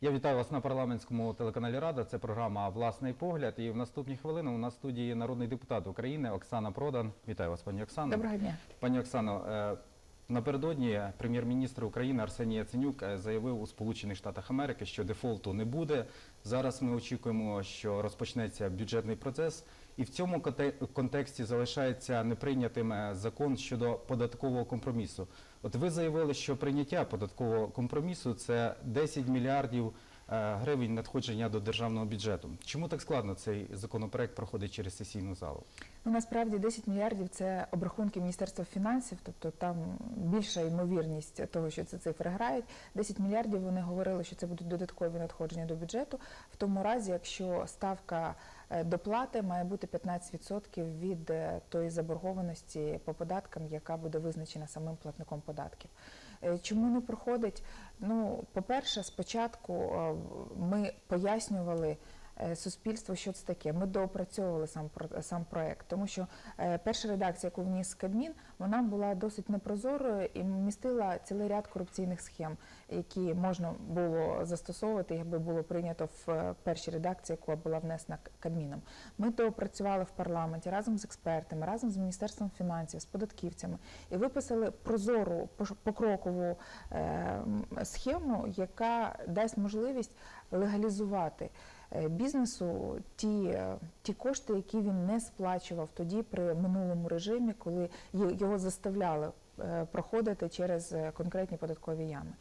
Я вітаю вас на парламентському телеканалі Рада. Це програма Власний погляд. І в наступні хвилини у нас в студії народний депутат України Оксана Продан. Вітаю вас, пані Оксано. Доброго дня. Пані Оксано, е, напередодні прем'єр-міністр України Арсеній Яценюк е, заявив у Сполучених Штатах Америки, що дефолту не буде. Зараз ми очікуємо, що розпочнеться бюджетний процес, і в цьому контексті залишається неприйнятим е, закон щодо податкового компромісу. От ви заявили, що прийняття податкового компромісу це 10 мільярдів гривень надходження до державного бюджету. Чому так складно цей законопроект проходить через сесійну залу? Ну насправді 10 мільярдів це обрахунки Міністерства фінансів, тобто там більша ймовірність того, що ці цифри грають. 10 мільярдів вони говорили, що це будуть додаткові надходження до бюджету. В тому разі, якщо ставка е, доплати має бути 15% від е, тої заборгованості по податкам, яка буде визначена самим платником податків. Е, Чому не проходить? Ну, по-перше, спочатку е, ми пояснювали е, суспільству, що це таке. Ми доопрацьовували сам сам проект, тому що е, перша редакція, яку вніс Кабмін, вона була досить непрозорою і містила цілий ряд корупційних схем, які можна було застосовувати, якби було прийнято в е, першій редакції, яка була внесена Кабміном. Ми доопрацювали в парламенті разом з експертами, разом з міністерством фінансів, з податківцями і виписали прозору покрокову схему, яка дасть можливість легалізувати бізнесу ті, е, ті кошти, які він не сплачував тоді при минулому режимі, коли його заставляли е, проходити через е, конкретні податкові ями.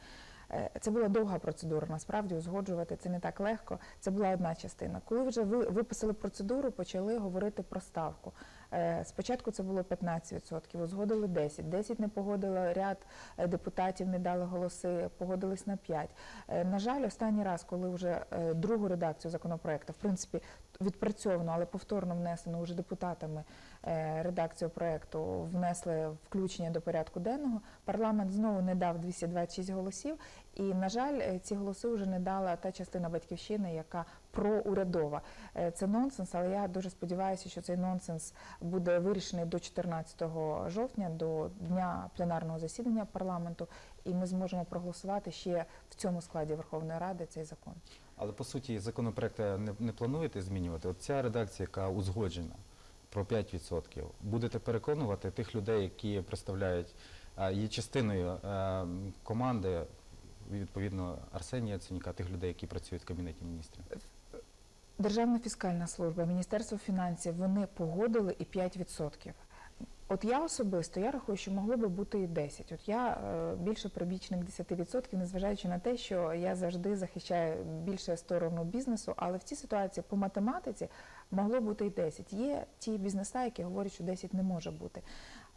Е, Це була довга процедура. Насправді узгоджувати це не так легко. Це була одна частина. Коли вже ви виписали процедуру, почали говорити про ставку. Е, Спочатку це було 15%, узгодили 10%. 10% не погодили ряд е, депутатів, не дали голоси, погодились на 5%. Е, На жаль, останній раз, коли вже другу редакцію законопроекту, в принципі, відпрацьовано, але повторно внесено вже депутатами е, редакцію проекту, внесли включення до порядку денного. Парламент знову не дав 226 голосів, і на жаль, е, ці голоси вже не дала та частина батьківщини, яка проурядова. Е, Це нонсенс, але я дуже сподіваюся, що цей нонсенс буде вирішений до 14 жовтня, до дня пленарного засідання парламенту, і ми зможемо проголосувати ще в цьому складі Верховної Ради цей закон. Але по суті законопроект не, не плануєте змінювати. От ця редакція, яка узгоджена про 5%, будете переконувати тих людей, які представляють, а, є частиною е, команди, відповідно, Арсенія Яценюка, тих людей, які працюють в Кабінеті міністрів. Державна фіскальна служба, Міністерство фінансів вони погодили і 5%. От я особисто я рахую, що могло би бути і 10. От я е, більше прибічник 10%, незважаючи на те, що я завжди захищаю більше сторону бізнесу, але в цій ситуації по математиці могло бути і 10. Є ті бізнеса, які говорять, що 10 не може бути.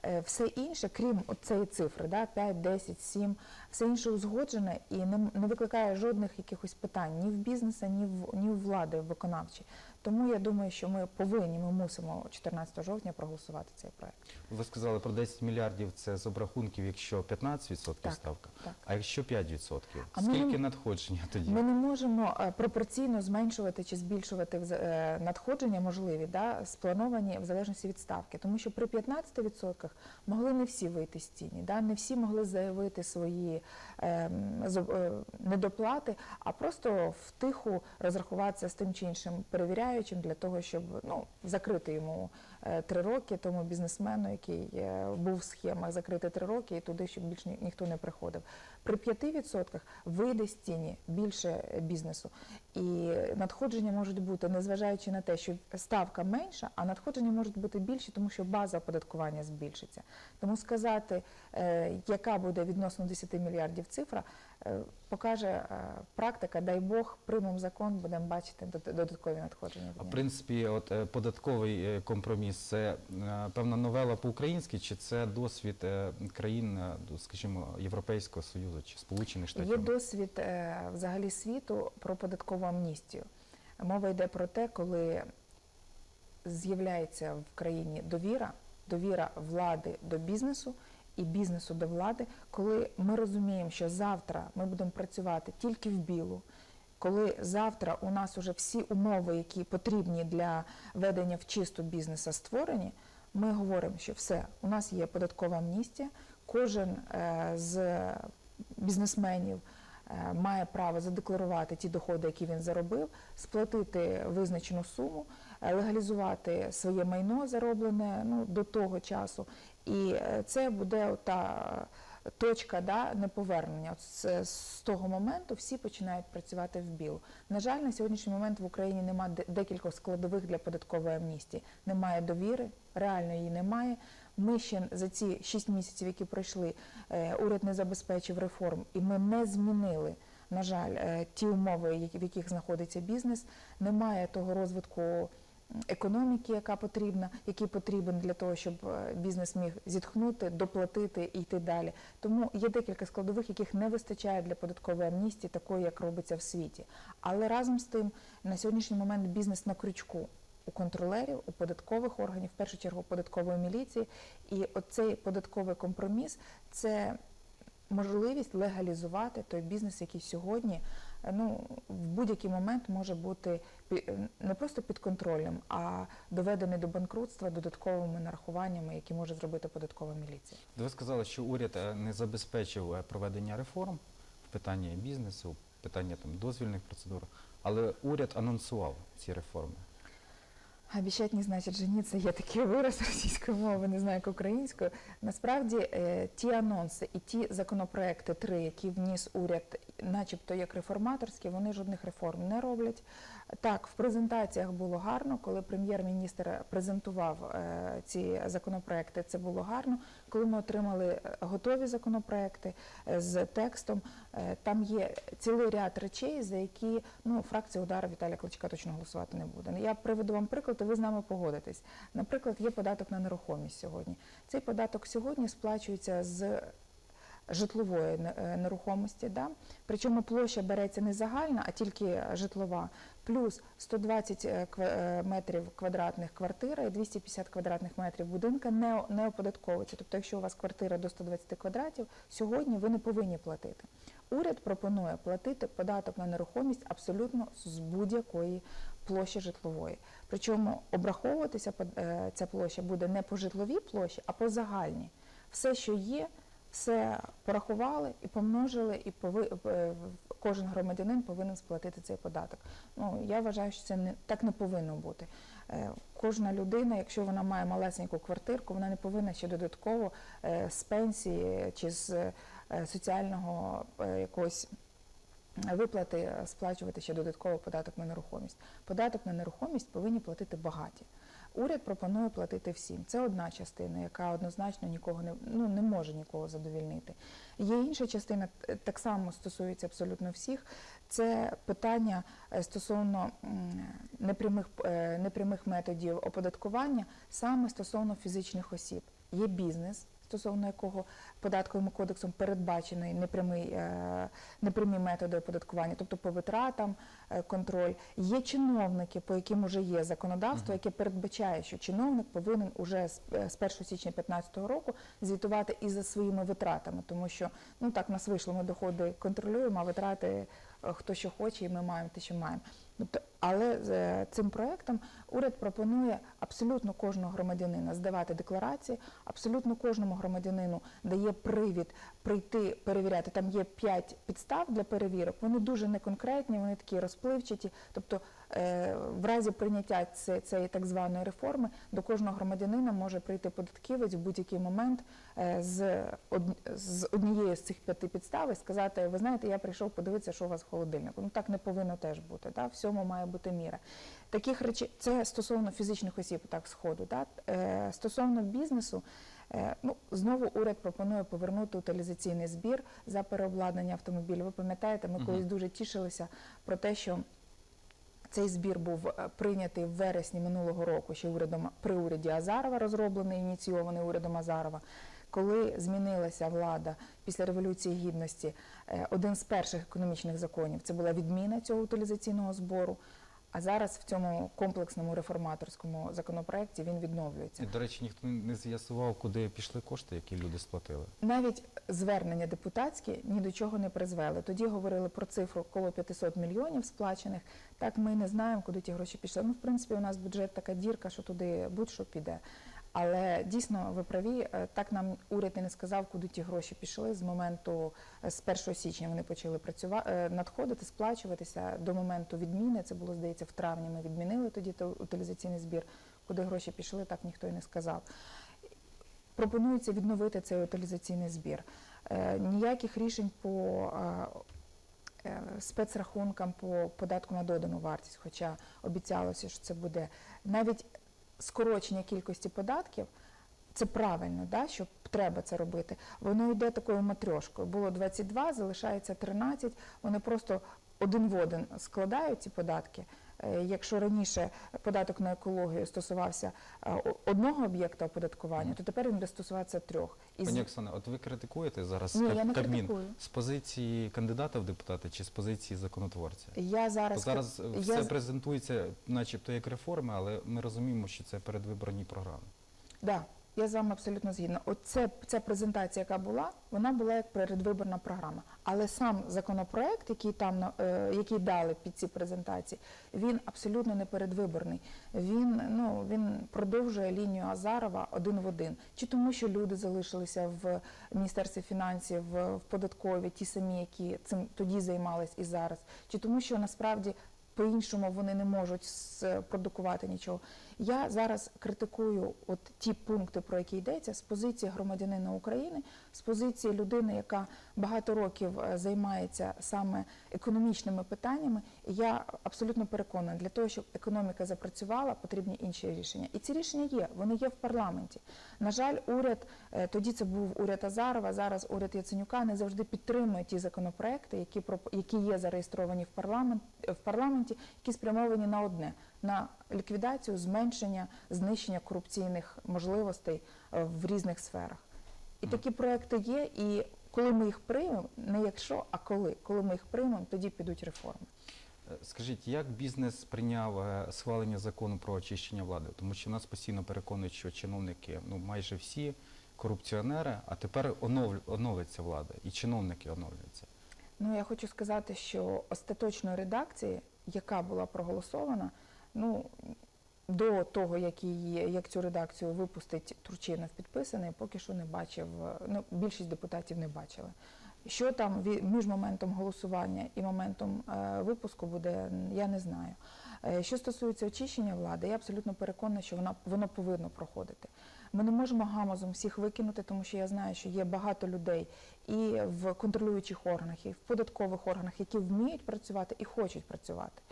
Е, Все інше, крім цієї цифри, да, 5, 10, 7, все інше узгоджене і не, не викликає жодних якихось питань ні в бізнесу, ні в ні в влади виконавчі. Тому я думаю, що ми повинні, ми мусимо 14 жовтня проголосувати цей проект. Ви сказали про 10 мільярдів це з обрахунків, якщо 15% Так, ставка, так. а якщо 5%, А скільки не- надходження тоді? Ми не можемо е, пропорційно зменшувати чи збільшувати е, надходження можливі, да, сплановані в залежності від ставки. Тому що при 15% могли не всі вийти з тіні, да, не всі могли заявити свої е, е, недоплати, а просто втиху розрахуватися з тим чи іншим перевіряючим для того, щоб ну, закрити йому е, три роки тому бізнесмену, який е, був в схемах, закрити три роки і туди, щоб більше ні- ніхто не приходив. При 5% вийде з тіні більше бізнесу, і надходження можуть бути, незважаючи на те, що ставка менша, а надходження можуть бути більші, тому що база оподаткування збільшиться. Тому сказати, е, яка буде відносно 10 мільярдів цифра, е, покаже е, практика. Дай Бог, приймемо закон, будемо бачити дод- додаткові надходження. А в принципі, от е, податковий е, компроміс це е, певна новела по-українськи, чи це досвід е, країн, е, скажімо, Європейського Союзу чи Сполучених Штатів? Є досвід е, взагалі світу про податкову амністію. Мова йде про те, коли з'являється в країні довіра, довіра влади до бізнесу і бізнесу до влади, коли ми розуміємо, що завтра ми будемо працювати тільки в білу. Коли завтра у нас вже всі умови, які потрібні для ведення в чисту бізнесу, створені, ми говоримо, що все, у нас є податкова амністія, кожен е, з бізнесменів має право задекларувати ті доходи, які він заробив, сплатити визначену суму, е, легалізувати своє майно зароблене ну, до того часу. І е, це буде та точка да, неповернення. От з, того моменту всі починають працювати в білу. На жаль, на сьогоднішній момент в Україні немає декількох складових для податкової амністії. Немає довіри, реально її немає. Ми ще за ці 6 місяців, які пройшли, е, уряд не забезпечив реформ, і ми не змінили. На жаль, е, ті умови, в яких знаходиться бізнес, немає того розвитку економіки, яка потрібна, який потрібен для того, щоб е, бізнес міг зітхнути, доплатити і йти далі. Тому є декілька складових, яких не вистачає для податкової амністії, такої, як робиться в світі. Але разом з тим, на сьогоднішній момент бізнес на крючку. У контролерів, у податкових органів, в першу чергу податкової міліції, і оцей податковий компроміс це можливість легалізувати той бізнес, який сьогодні е, ну, в будь-який момент може бути не просто під контролем, а доведений до банкрутства додатковими нарахуваннями, які може зробити податкова міліція. Ви сказали, що уряд е, не забезпечив е, проведення реформ в питанні бізнесу, в питанні там дозвільних процедур, але уряд анонсував ці реформи. Обіщать не значить жениться. Є такий вираз російської мови, не знаю, як українською. Насправді е, ті анонси і ті законопроекти, три, які вніс уряд, начебто як реформаторські, вони жодних реформ не роблять. Так, в презентаціях було гарно, коли прем'єр-міністр презентував е, ці законопроекти, це було гарно. Коли ми отримали е, готові законопроекти е, з текстом, там є цілий ряд речей, за які ну, фракція удара Віталія Кличка точно голосувати не буде. Я приведу вам приклад, і ви з нами погодитесь. Наприклад, є податок на нерухомість сьогодні. Цей податок сьогодні сплачується з житлової нерухомості. Да? Причому площа береться не загальна, а тільки житлова, плюс 120 е, е, метрів квадратних квартира і 250 квадратних метрів будинка не, не оподатковується. Тобто, якщо у вас квартира до 120 квадратів, сьогодні ви не повинні платити. Уряд пропонує платити податок на нерухомість абсолютно з будь-якої площі житлової. Причому обраховуватися е, ця площа буде не по житловій площі, а по загальній. Все, що є, все порахували і помножили, і пови, е, кожен громадянин повинен сплатити цей податок. Ну я вважаю, що це не так не повинно бути. Е, Кожна людина, якщо вона має малесеньку квартирку, вона не повинна ще додатково е, з пенсії чи з соціального якогось виплати сплачувати ще додатково податок на нерухомість. Податок на нерухомість повинні платити багаті. Уряд пропонує платити всім. Це одна частина, яка однозначно нікого не ну не може нікого задовільнити. Є інша частина, так само стосується абсолютно всіх. Це питання е, стосовно непрямих е, непрямих методів оподаткування, саме стосовно фізичних осіб. Є бізнес, стосовно якого податковим кодексом передбачений непрямий, е, непрямі методи оподаткування, тобто по витратам е, контроль. Є чиновники, по яким вже є законодавство, яке передбачає, що чиновник повинен уже з, е, 1 січня 2015 року звітувати і за своїми витратами, тому що ну так нас вийшло, ми доходи контролюємо, а витрати е, хто що хоче, і ми маємо те, що маємо. Тобто, але з е, цим проектом уряд пропонує абсолютно кожного громадянина здавати декларації, абсолютно кожному громадянину дає привід прийти перевіряти. Там є п'ять підстав для перевірок. Вони дуже неконкретні, вони такі розпливчаті. Тобто, е, в разі прийняття цієї так званої реформи до кожного громадянина може прийти податківець в будь-який момент е, з, од- з цих п'яти підстав і сказати: ви знаєте, я прийшов подивитися, що у вас в холодильнику. Ну так не повинно теж бути. Да? Всьому має бути міра. Таких речей це стосовно фізичних осіб, так сходу. Да? Е, стосовно бізнесу. Е, Ну, знову уряд пропонує повернути утилізаційний збір за переобладнання автомобілів. Ви пам'ятаєте, ми колись дуже тішилися про те, що цей збір був е, прийнятий в вересні минулого року, ще урядом при уряді Азарова, розроблений, ініційований урядом Азарова. Коли змінилася влада після революції гідності, один з перших економічних законів це була відміна цього утилізаційного збору. А зараз в цьому комплексному реформаторському законопроекті він відновлюється. І, до речі, ніхто не з'ясував, куди пішли кошти, які люди сплатили. Навіть звернення депутатські ні до чого не призвели. Тоді говорили про цифру коло 500 мільйонів сплачених. Так ми не знаємо, куди ті гроші пішли. Ну, в принципі, у нас бюджет така дірка, що туди будь-що піде. Але дійсно ви праві, е, так нам уряд і не сказав, куди ті гроші пішли. З моменту е, з 1 січня вони почали працювати, надходити, сплачуватися до моменту відміни. Це було здається в травні. Ми відмінили тоді утилізаційний збір. Куди гроші пішли, так ніхто і не сказав. Пропонується відновити цей утилізаційний збір. Е, Ніяких рішень по е, е, спецрахункам по податку на додану вартість, хоча обіцялося, що це буде навіть скорочення кількості податків. Це правильно, да, що треба це робити. Воно йде такою матрьошкою. Було 22, залишається 13. Вони просто один в один складають ці податки. Е, Якщо раніше податок на екологію стосувався е, одного об'єкта оподаткування, то тепер він буде стосуватися трьох. І Пані Оксана, от ви критикуєте зараз Ні, я не Кабмін критикую. з позиції кандидата в депутати чи з позиції законотворця? Я То зараз, зараз я все презентується, начебто, як реформи, але ми розуміємо, що це передвиборні програми. Да, я з вами абсолютно згідна. Оце ця презентація, яка була, вона була як передвиборна програма. Але сам законопроект, який там е, який дали під ці презентації, він абсолютно не передвиборний. Він ну він продовжує лінію Азарова один в один. Чи тому, що люди залишилися в міністерстві фінансів, в в податкові, ті самі, які цим тоді займались і зараз, чи тому, що насправді по-іншому вони не можуть спродукувати нічого. Я зараз критикую от ті пункти, про які йдеться, з позиції громадянина України, з позиції людини, яка багато років е, займається саме економічними питаннями. І я абсолютно переконана, для того, щоб економіка запрацювала, потрібні інші рішення. І ці рішення є, вони є в парламенті. На жаль, уряд е, тоді це був уряд Азарова, зараз уряд Яценюка не завжди підтримує ті законопроекти, які які є зареєстровані в парламент в парламенті, які спрямовані на одне на ліквідацію, зменшення, знищення корупційних можливостей е, в різних сферах. І такі проекти є. І коли ми їх приймемо, не якщо, а коли, коли ми їх приймемо, тоді підуть реформи. Е, Скажіть, як бізнес прийняв е, схвалення закону про очищення влади? Тому що нас постійно переконують, що чиновники, ну майже всі корупціонери, а тепер оновлю- оновиться влада, і чиновники оновлюються. Ну я хочу сказати, що остаточної редакції, яка була проголосована, ну до того, як її як цю редакцію випустить Турчинов підписаний, поки що не бачив. Ну більшість депутатів не бачили. Що там між моментом голосування і моментом е, випуску буде, я не знаю. Е, Що стосується очищення влади, я абсолютно переконана, що вона воно повинно проходити. Ми не можемо гамозом всіх викинути, тому що я знаю, що є багато людей і в контролюючих органах, і в податкових органах, які вміють працювати і хочуть працювати.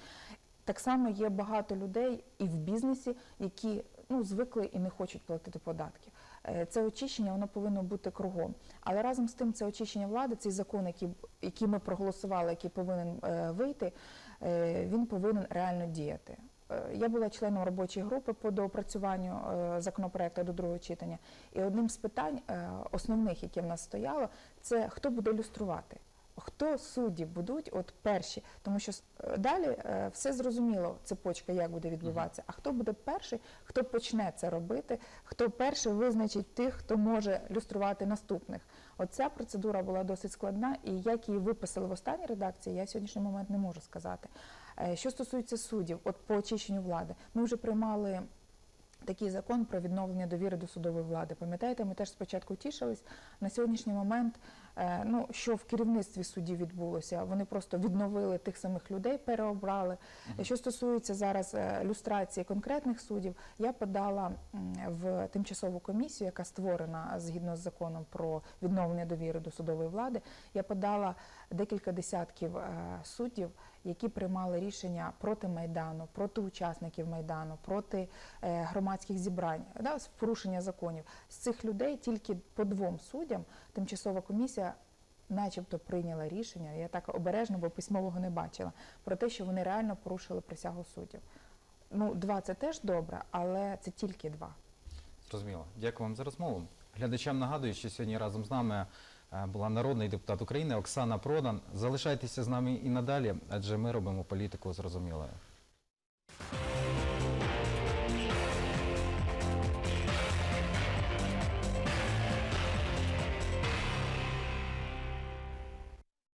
Так само є багато людей і в бізнесі, які ну, звикли і не хочуть платити податки. Е, Це очищення воно повинно бути кругом. Але разом з тим, це очищення влади, цей закон, який, який ми проголосували, який повинен е, вийти, е, він повинен реально діяти. Я була членом робочої групи по доопрацюванню законопроекту до другого читання. І одним з питань основних, яке в нас стояло, це хто буде люструвати. Хто судді будуть от перші, тому що е, далі е, все зрозуміло, цепочка як буде відбуватися. А хто буде перший, хто почне це робити, хто перший визначить тих, хто може люструвати наступних. Оця процедура була досить складна, і як її виписали в останній редакції, я в сьогоднішній момент не можу сказати. Е, Що стосується суддів, от по очищенню влади, ми вже приймали такий закон про відновлення довіри до судової влади. Пам'ятаєте, ми теж спочатку тішились. На сьогоднішній момент, ну що в керівництві судів відбулося, вони просто відновили тих самих людей, переобрали. Що стосується зараз е, люстрації конкретних суддів, я подала в тимчасову комісію, яка створена згідно з законом про відновлення довіри до судової влади. Я подала декілька десятків е, суддів, які приймали рішення проти майдану, проти учасників майдану, проти е, громадських зібрань, да, порушення законів. З цих людей тільки по двом суддям тимчасова комісія. Начебто прийняла рішення, я так обережно, бо письмового не бачила, про те, що вони реально порушили присягу суддів. Ну, два це теж добре, але це тільки два. Зрозуміло. Дякую вам за розмову. Глядачам нагадую, що сьогодні разом з нами е, була народний депутат України Оксана Продан. Залишайтеся з нами і надалі, адже ми робимо політику зрозумілою.